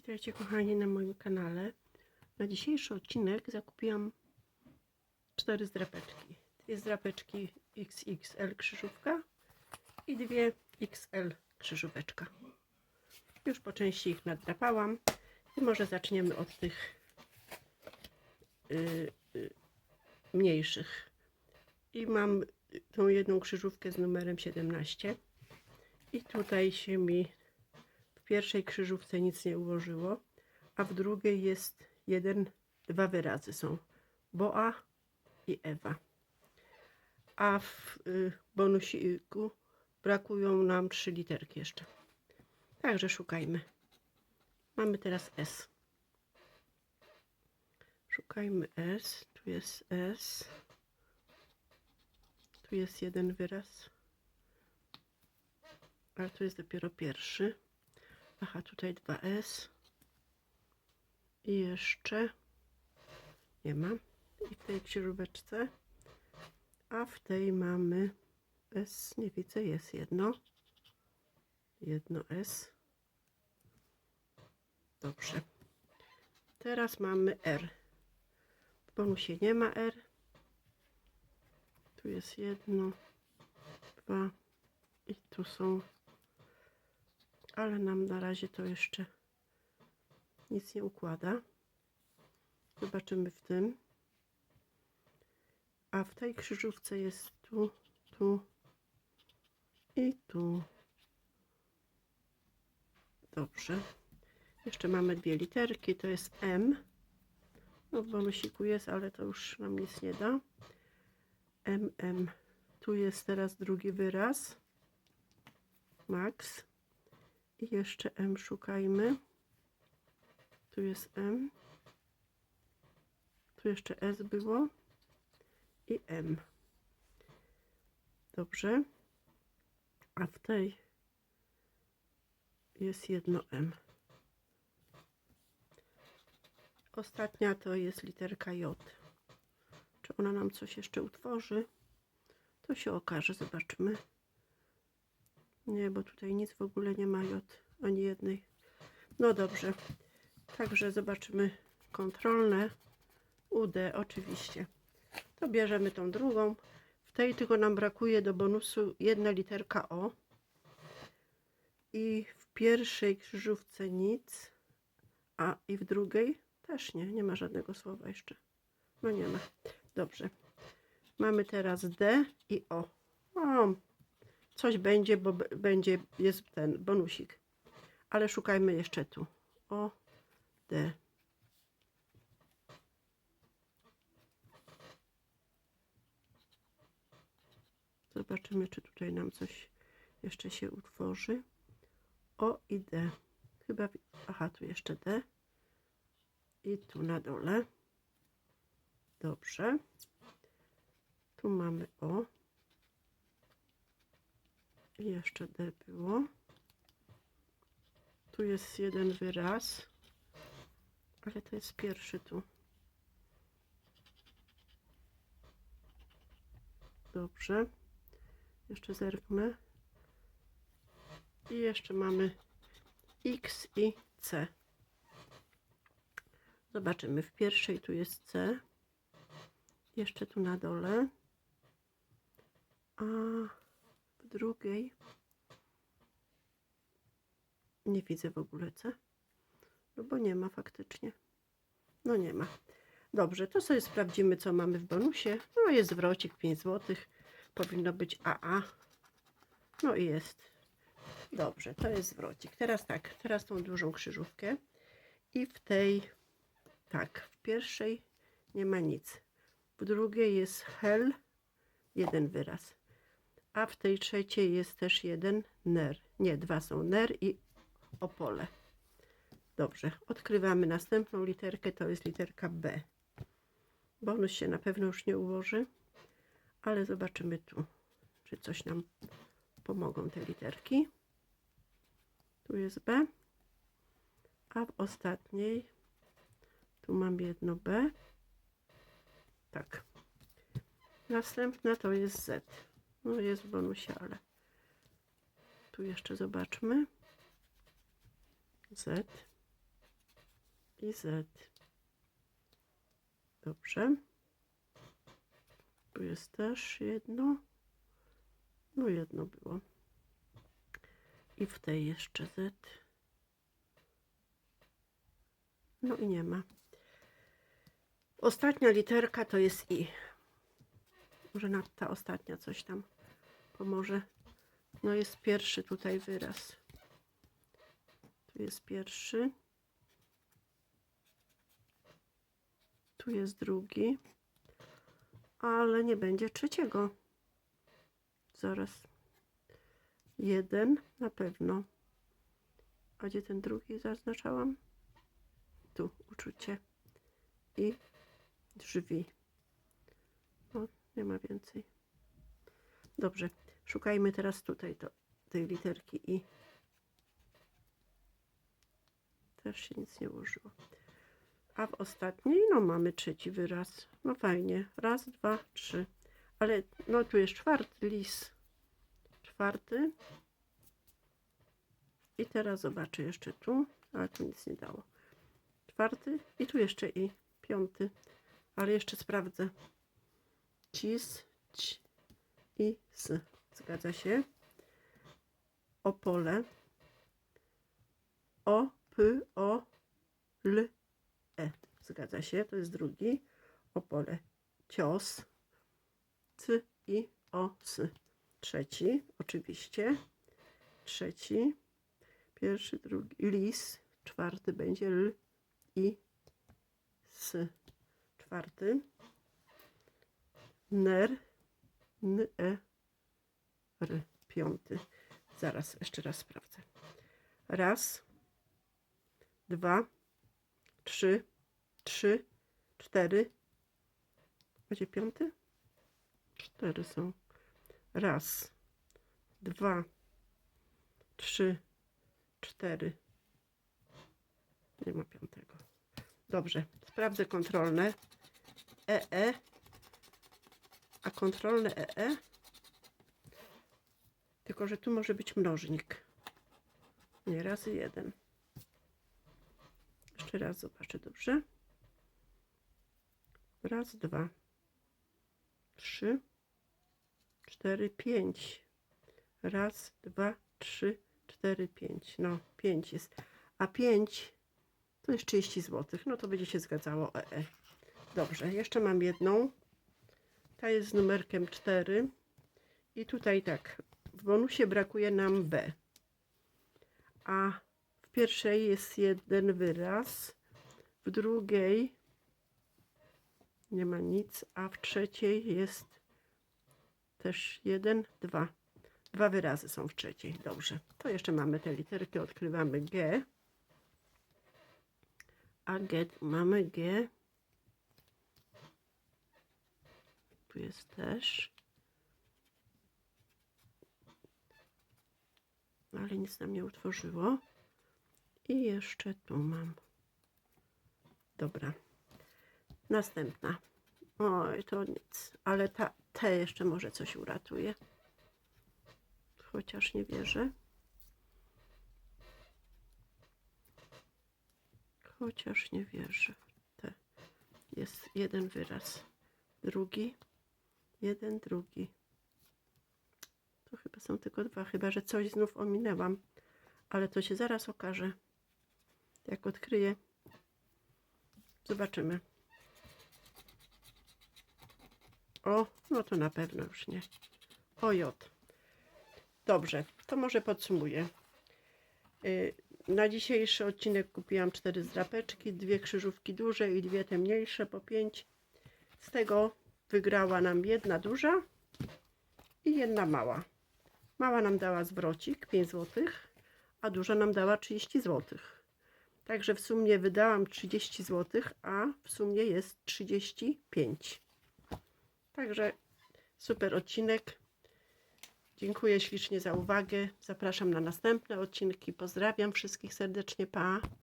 Witajcie kochani na moim kanale. Na dzisiejszy odcinek zakupiłam cztery zdrapeczki. Dwie zdrapeczki XXL krzyżówka i dwie XL krzyżóweczka. Już po części ich nadrapałam i może zaczniemy od tych y, y, mniejszych. I mam tą jedną krzyżówkę z numerem 17 i tutaj się mi pierwszej krzyżówce nic nie ułożyło, a w drugiej jest jeden, dwa wyrazy są. Boa i Ewa. A w y, bonusiku brakują nam trzy literki jeszcze. Także szukajmy. Mamy teraz S. Szukajmy S. Tu jest S. Tu jest jeden wyraz. Ale tu jest dopiero pierwszy. Aha, tutaj 2S. I jeszcze nie ma. I w tej księżóweczce. A w tej mamy S. Nie widzę, jest jedno. Jedno S. Dobrze. Teraz mamy R. W bonusie nie ma R. Tu jest jedno, dwa i tu są ale nam na razie to jeszcze nic nie układa. Zobaczymy w tym. A w tej krzyżówce jest tu, tu i tu. Dobrze. Jeszcze mamy dwie literki, to jest M. No w bonusiku jest, ale to już nam nic nie da. M, M. Tu jest teraz drugi wyraz. Max. I jeszcze M szukajmy. Tu jest M. Tu jeszcze S było. I M. Dobrze. A w tej jest jedno M. Ostatnia to jest literka J. Czy ona nam coś jeszcze utworzy? To się okaże, zobaczymy. Nie, bo tutaj nic w ogóle nie ma J, ani jednej. No dobrze. Także zobaczymy kontrolne. UD oczywiście. To bierzemy tą drugą. W tej tylko nam brakuje do bonusu jedna literka O. I w pierwszej krzyżówce nic. A i w drugiej też nie. Nie ma żadnego słowa jeszcze. No nie ma. Dobrze. Mamy teraz D i O. O, coś będzie, bo będzie, jest ten bonusik. Ale szukajmy jeszcze tu. O, D. Zobaczymy, czy tutaj nam coś jeszcze się utworzy. O i D. Chyba, aha, tu jeszcze D. I tu na dole. Dobrze. Tu mamy O. Jeszcze D było. Tu jest jeden wyraz, ale to jest pierwszy tu. Dobrze. Jeszcze zerknę. I jeszcze mamy X i C. Zobaczymy. W pierwszej tu jest C. Jeszcze tu na dole. A drugiej nie widzę w ogóle C. No bo nie ma faktycznie. No nie ma. Dobrze, to sobie sprawdzimy, co mamy w bonusie. No jest zwrocik 5 zł. Powinno być AA. No i jest. Dobrze, to jest zwrocik. Teraz tak, teraz tą dużą krzyżówkę. I w tej, tak, w pierwszej nie ma nic. W drugiej jest hel, jeden wyraz. A w tej trzeciej jest też jeden ner. Nie, dwa są ner i opole. Dobrze, odkrywamy następną literkę, to jest literka B. Bonus się na pewno już nie ułoży, ale zobaczymy tu, czy coś nam pomogą te literki. Tu jest B, a w ostatniej tu mam jedno B. Tak. Następna to jest Z. No jest w bonusie, ale tu jeszcze zobaczmy. Z. i Z. Dobrze. Tu jest też jedno. No jedno było. I w tej jeszcze Z. No i nie ma. Ostatnia literka to jest I. Może na ta ostatnia coś tam pomoże. No jest pierwszy tutaj wyraz. Tu jest pierwszy. Tu jest drugi. Ale nie będzie trzeciego. Zaraz. Jeden na pewno. A gdzie ten drugi zaznaczałam? Tu uczucie. I drzwi. O, nie ma więcej. Dobrze. Szukajmy teraz tutaj to, tej literki I. Też się nic nie ułożyło. A w ostatniej, no mamy trzeci wyraz. No fajnie. Raz, dwa, trzy. Ale no tu jest czwarty lis. Czwarty. I teraz zobaczę jeszcze tu. Ale tu nic nie dało. Czwarty i tu jeszcze i piąty. Ale jeszcze sprawdzę. Cis, ci i s. Zgadza się. Opole. O, p, o, l, e. Zgadza się. To jest drugi. Opole. Cios. C, i, o, s. Trzeci. Oczywiście. Trzeci. Pierwszy, drugi. Lis. Czwarty będzie l, i, s. Czwarty. Ner. N, e. Piąty. Zaraz, jeszcze raz sprawdzę. Raz, dwa, trzy, trzy, cztery. Będzie piąty? Cztery są. Raz, dwa, trzy, cztery. Nie ma piątego. Dobrze, sprawdzę kontrolne. EE. A kontrolne EE. Tylko, że tu może być mnożnik. Nie, razy jeden. Jeszcze raz zobaczę, dobrze? Raz, dwa, trzy, cztery, pięć. Raz, dwa, trzy, cztery, pięć. No, pięć jest. A pięć to jest 30 zł. No to będzie się zgadzało EE. Dobrze, jeszcze mam jedną. Ta jest z numerkiem 4. I tutaj tak, w bonusie brakuje nam B. A w pierwszej jest jeden wyraz, w drugiej nie ma nic, a w trzeciej jest też jeden, dwa. Dwa wyrazy są w trzeciej. Dobrze. To jeszcze mamy te literki. Odkrywamy G. A G, mamy G. Tu jest też. Ale nic nam nie utworzyło. I jeszcze tu mam. Dobra. Następna. Oj, to nic. Ale ta, te jeszcze może coś uratuje. Chociaż nie wierzę. Chociaż nie wierzę. Te. Jest jeden wyraz. Drugi. Jeden, drugi. Chyba są tylko dwa. Chyba, że coś znów ominęłam. Ale to się zaraz okaże. Jak odkryję. Zobaczymy. O, no to na pewno już nie. O J. Dobrze, to może podsumuję. Y, Na dzisiejszy odcinek kupiłam cztery zdrapeczki, dwie krzyżówki duże i dwie te mniejsze po pięć. Z tego wygrała nam jedna duża i jedna mała. Mała nam dała zwrocik 5 zł, a duża nam dała 30 zł. Także w sumie wydałam 30 zł, a w sumie jest 35. Także super odcinek. Dziękuję ślicznie za uwagę. Zapraszam na następne odcinki. Pozdrawiam wszystkich serdecznie. Pa.